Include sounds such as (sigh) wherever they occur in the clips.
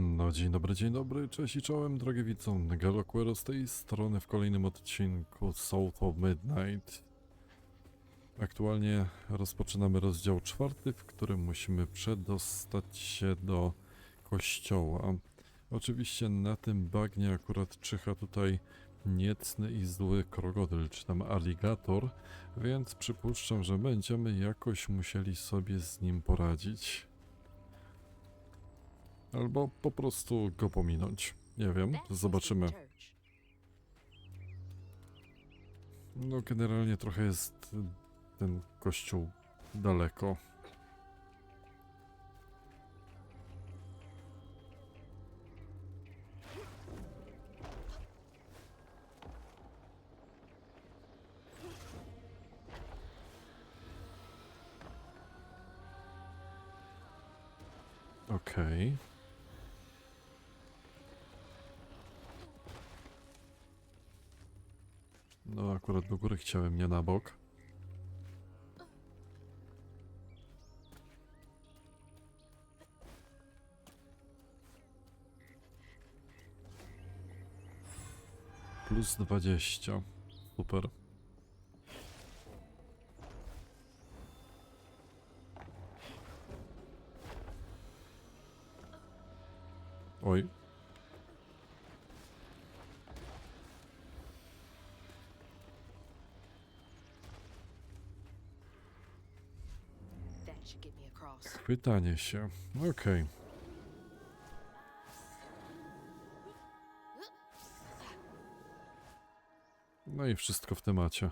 No dzień dobry, dzień dobry, cześć i czołem, drogie widzą, Galoquero z tej strony w kolejnym odcinku South of Midnight. Aktualnie rozpoczynamy rozdział czwarty, w którym musimy przedostać się do kościoła. Oczywiście na tym bagnie akurat czyha tutaj niecny i zły krokodyl, czy tam aligator, więc przypuszczam, że będziemy jakoś musieli sobie z nim poradzić. Albo po prostu go pominąć. Nie wiem, zobaczymy. No, generalnie trochę jest ten kościół daleko. Do góry chciałem, nie na bok. Plus 20. Super. Oj. Chwytanie się. Okej. No i wszystko w temacie.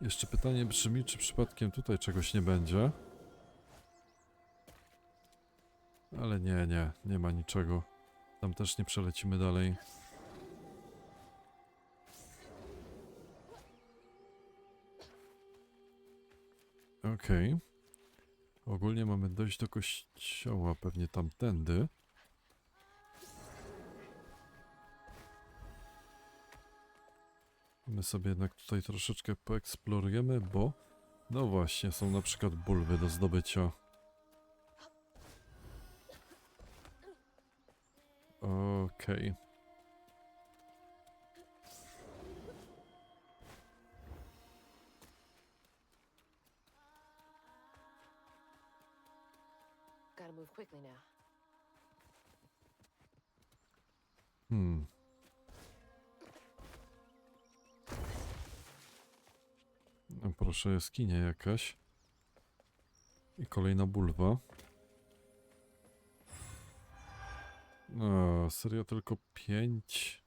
Jeszcze pytanie brzmi, czy przypadkiem tutaj czegoś nie będzie? Ale nie, nie, nie ma niczego. Tam też nie przelecimy dalej. Okej. Ogólnie mamy dojść do kościoła, pewnie tamtędy. My sobie jednak tutaj troszeczkę poeksplorujemy, bo no właśnie, są na przykład bulwy do zdobycia. Okej. Gotta move quickly now. Hmm. No proszę, jaskinia jakaś. I kolejna bulwa. No, serio tylko pięć.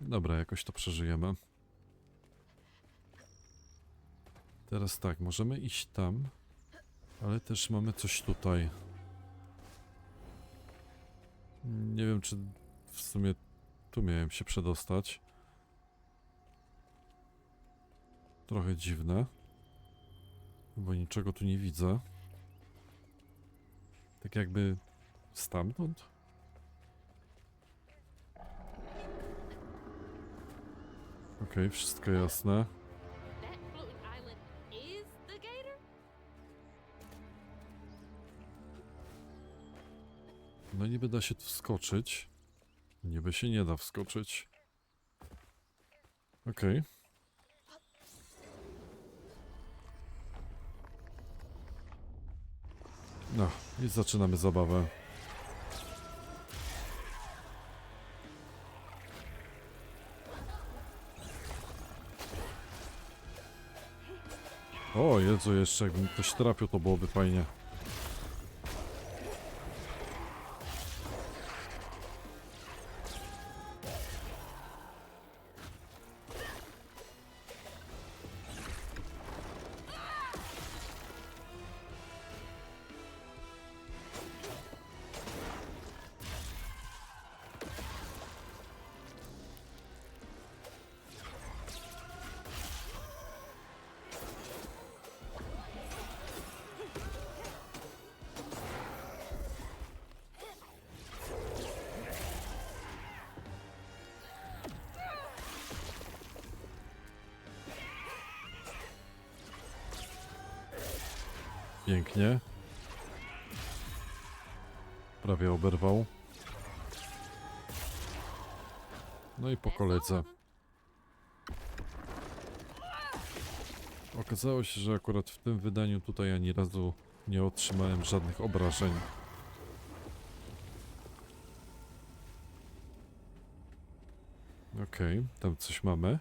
Dobra, jakoś to przeżyjemy. Teraz tak, możemy iść tam, ale też mamy coś tutaj. Nie wiem, czy w sumie tu miałem się przedostać. Trochę dziwne. Bo niczego tu nie widzę. Tak jakby stamtąd? Okej, wszystko jasne. No niby da się tu wskoczyć. Niby się nie da wskoczyć. Okej. No, i zaczynamy zabawę. O Jezu, jeszcze jakbym ktoś trafił, to byłoby fajnie. Pięknie. Prawie oberwał. No i po koledze. Okazało się, że akurat w tym wydaniu tutaj ani razu nie otrzymałem żadnych obrażeń. Okej, tam coś mamy.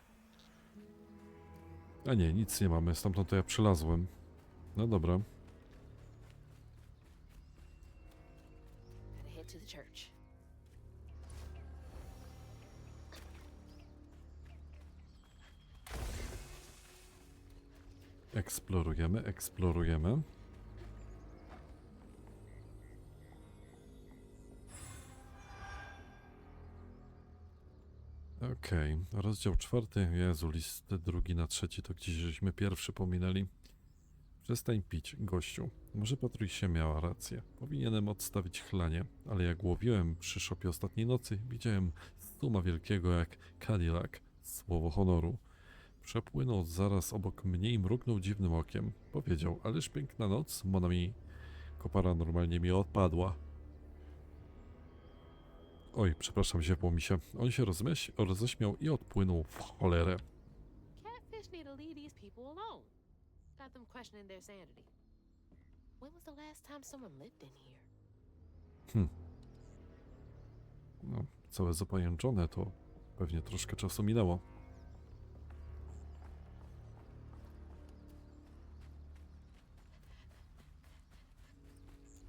A nie, nic nie mamy, stamtąd to ja przelazłem. No dobra. Eksplorujemy, eksplorujemy. Okej, rozdział czwarty. Jezu, list drugi na trzeci to gdzieś żeśmy pierwszy pominęli. Przestań pić, gościu. Może Patrycja miała rację. Powinienem odstawić chlanie, ale jak łowiłem przy szopie ostatniej nocy, widziałem stuma wielkiego jak Cadillac, słowo honoru. Przepłynął zaraz obok mnie i mrugnął dziwnym okiem. Powiedział, ależ piękna noc, Monami. Kopara normalnie mi odpadła. Oj, przepraszam, ziepło mi się. On się rozmyś, roześmiał i odpłynął w cholerę. Catfish need to leave these people alone. Got them questioning their sanity. When was the last time someone lived in here? No, całe zapajęczone to pewnie troszkę czasu minęło.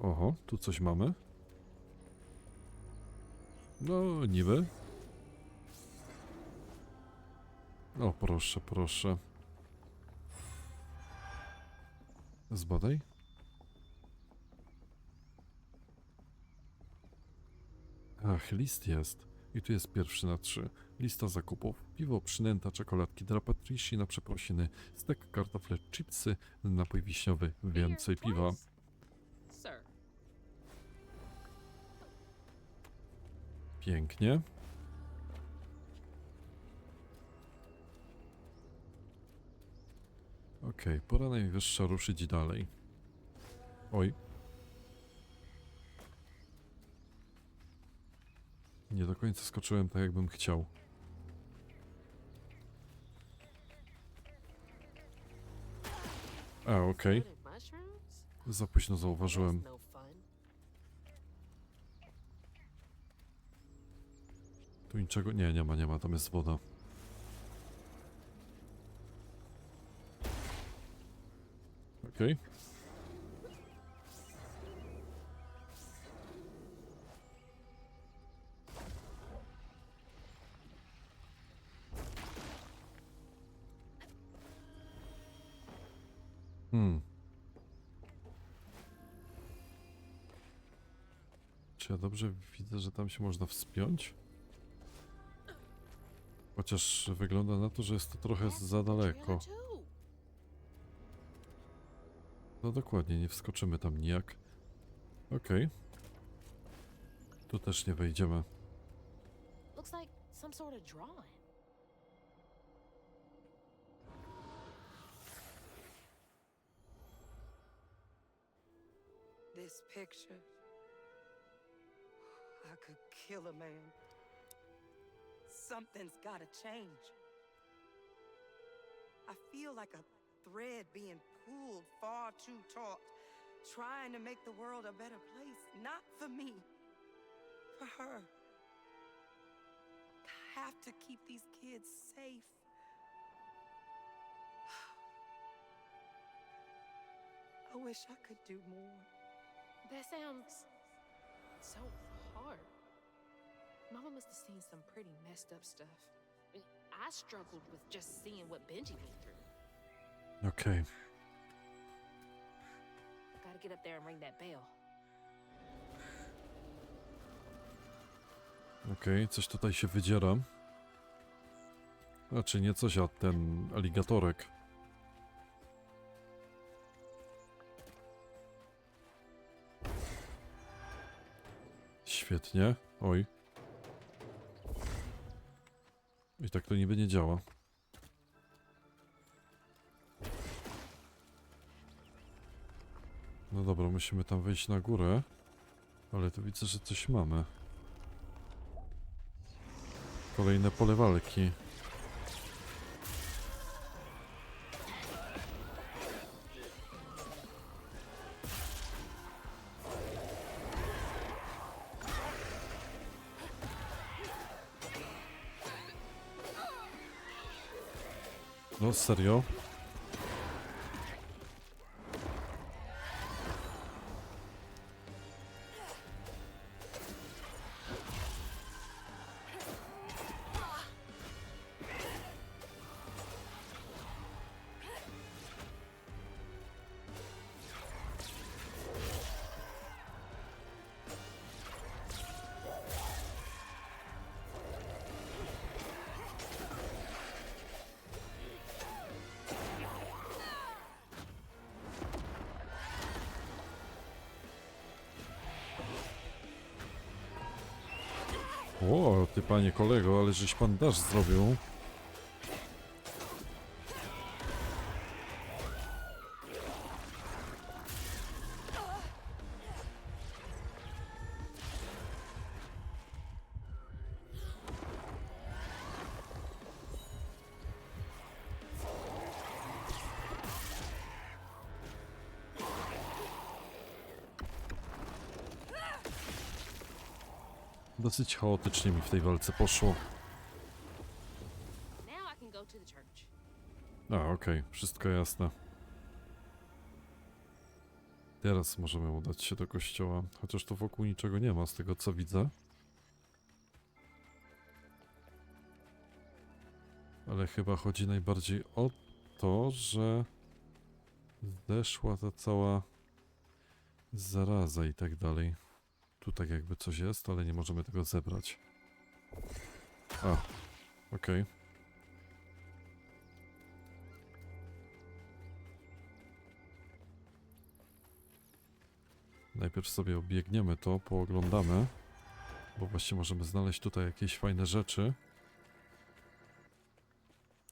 Oho, tu coś mamy. No, niby. O, proszę, proszę. Zbadaj. Ach, list jest. I tu jest pierwszy na trzy. Lista zakupów. Piwo, przynęta, czekoladki dla Patrici na przeprosiny, stek, kartofle, chipsy, napój wiśniowy, więcej piwa. Pięknie. Okej, pora najwyższa ruszyć dalej. Oj. Nie do końca skoczyłem tak, jakbym chciał. A, okej. Mushrooms? Za późno zauważyłem. no fun. Tu niczego... Nie, nie ma, nie ma, tam jest woda. Okej. Hmm. Czy ja dobrze widzę, że tam się można wspiąć? Chociaż wygląda na to, że jest to trochę za daleko. No dokładnie, nie wskoczymy tam nijak. Okej. Tu też nie wejdziemy. This picture, I could kill a man. Something's gotta change. I feel like a thread being pulled far too taut, trying to make the world a better place. Not for me, for her. I have to keep these kids safe. (sighs) I wish I could do more. That sounds so. Mama must have seen some pretty messed up stuff. I struggled with just seeing what Benji went through. Okej. Gotta get up there and ring that bell. Okej, coś tutaj się wydziera. Znaczy nie coś, a ten aligatorek. Świetnie. Oj. I tak to niby nie działa. No dobra, musimy tam wejść na górę. Ale tu widzę, że coś mamy. Kolejne pole walki. No serio? Panie kolego, ale żeś pan dasz zrobił. Dosyć chaotycznie mi w tej walce poszło. A, okej, wszystko jasne. Teraz możemy udać się do kościoła, chociaż tu wokół niczego nie ma z tego co widzę. Ale chyba chodzi najbardziej o to, że zeszła ta cała zaraza i tak dalej. Tu tak jakby coś jest, ale nie możemy tego zebrać. A, okej. Najpierw sobie obiegniemy to, pooglądamy, bo właśnie możemy znaleźć tutaj jakieś fajne rzeczy.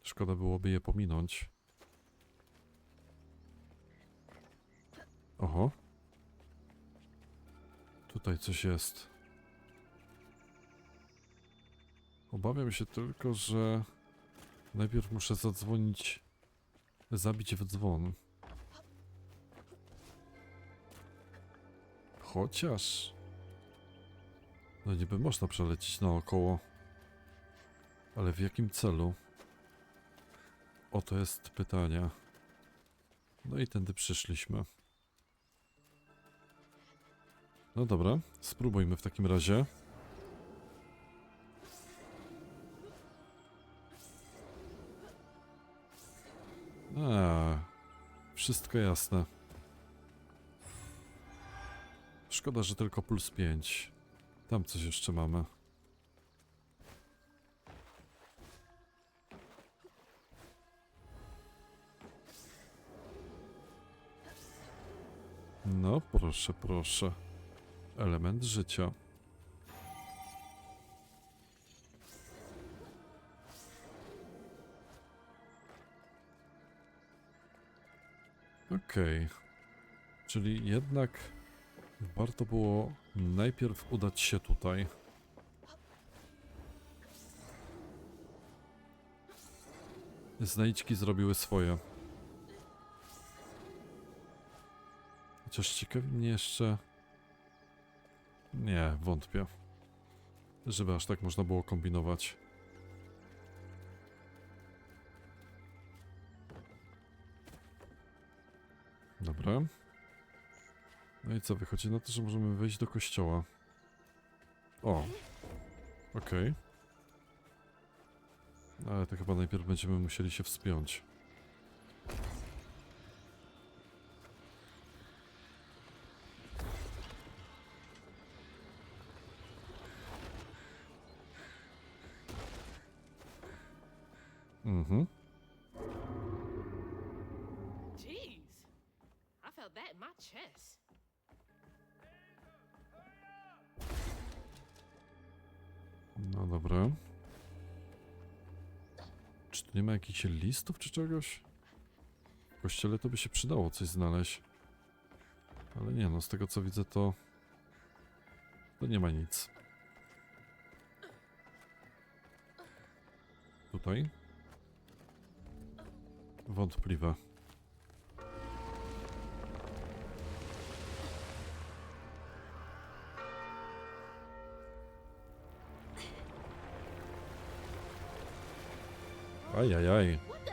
Szkoda byłoby je pominąć. Oho. Tutaj coś jest. Obawiam się tylko, że najpierw muszę zadzwonić, zabić w dzwon. Chociaż... No niby można przelecieć naokoło. Ale w jakim celu? Oto jest pytanie. No i tędy przyszliśmy. No dobra, spróbujmy w takim razie. A, wszystko jasne. Szkoda, że tylko plus 5. Tam coś jeszcze mamy. No, proszę, proszę. Element życia. Okej. Czyli jednak warto było najpierw udać się tutaj. Znajdźki zrobiły swoje. Chociaż ciekawi mnie jeszcze... Nie, wątpię. Żeby aż tak można było kombinować. Dobra. No i co, wychodzi na to, że możemy wejść do kościoła. O. Okej. Ale to chyba najpierw będziemy musieli się wspiąć. No dobra. Czy tu nie ma jakichś listów czy czegoś? W kościele to by się przydało coś znaleźć. Ale nie no, z tego co widzę to... To nie ma nic. Tutaj? Wątpliwe. Ajajaj. What the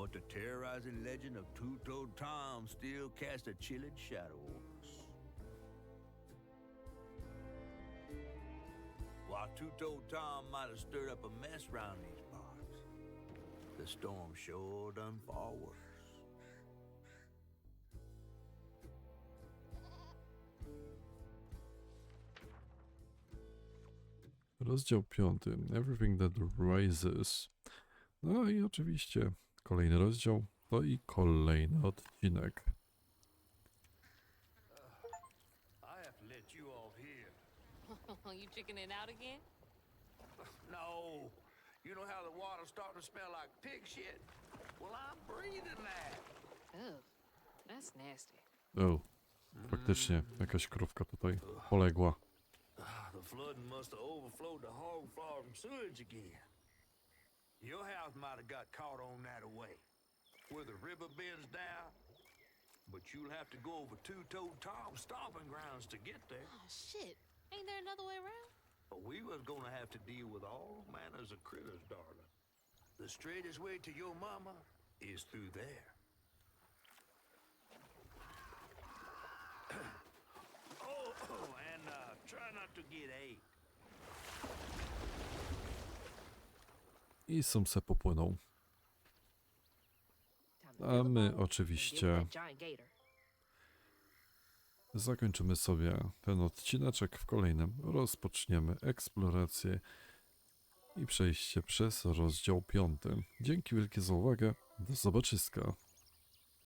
But the terrorizing legend of Two-Toed Tom still cast a chilling shadow over us. While Two-Toed Tom might have stirred up a mess round these parts, the storm sure done far worse. Rozdział piąty. Everything that rises. No i oczywiście kolejny rozdział. To i kolejny odcinek. (laughs) You chickening out again? No. You know how the water's starting to smell like pig shit? Well, I'm breathing that. Ugh, that's nasty. O, faktycznie jakaś krówka tutaj poległa. The flooding must have overflowed the hog farm sewage again. Your house might have got caught on that away, where the river bends down. But you'll have to go over Two-Toed Tom's stomping grounds to get there. Oh shit! Ain't there another way around? But we was gonna have to deal with all manners of critters, darling. The straightest way to your mama is through there. (coughs) oh, and uh, try not to get ate. I są se popłyną. Time to A my oczywiście zakończymy sobie ten odcineczek. W kolejnym rozpoczniemy eksplorację i przejście przez rozdział piąty. Dzięki wielkie za uwagę. Do zobaczyska.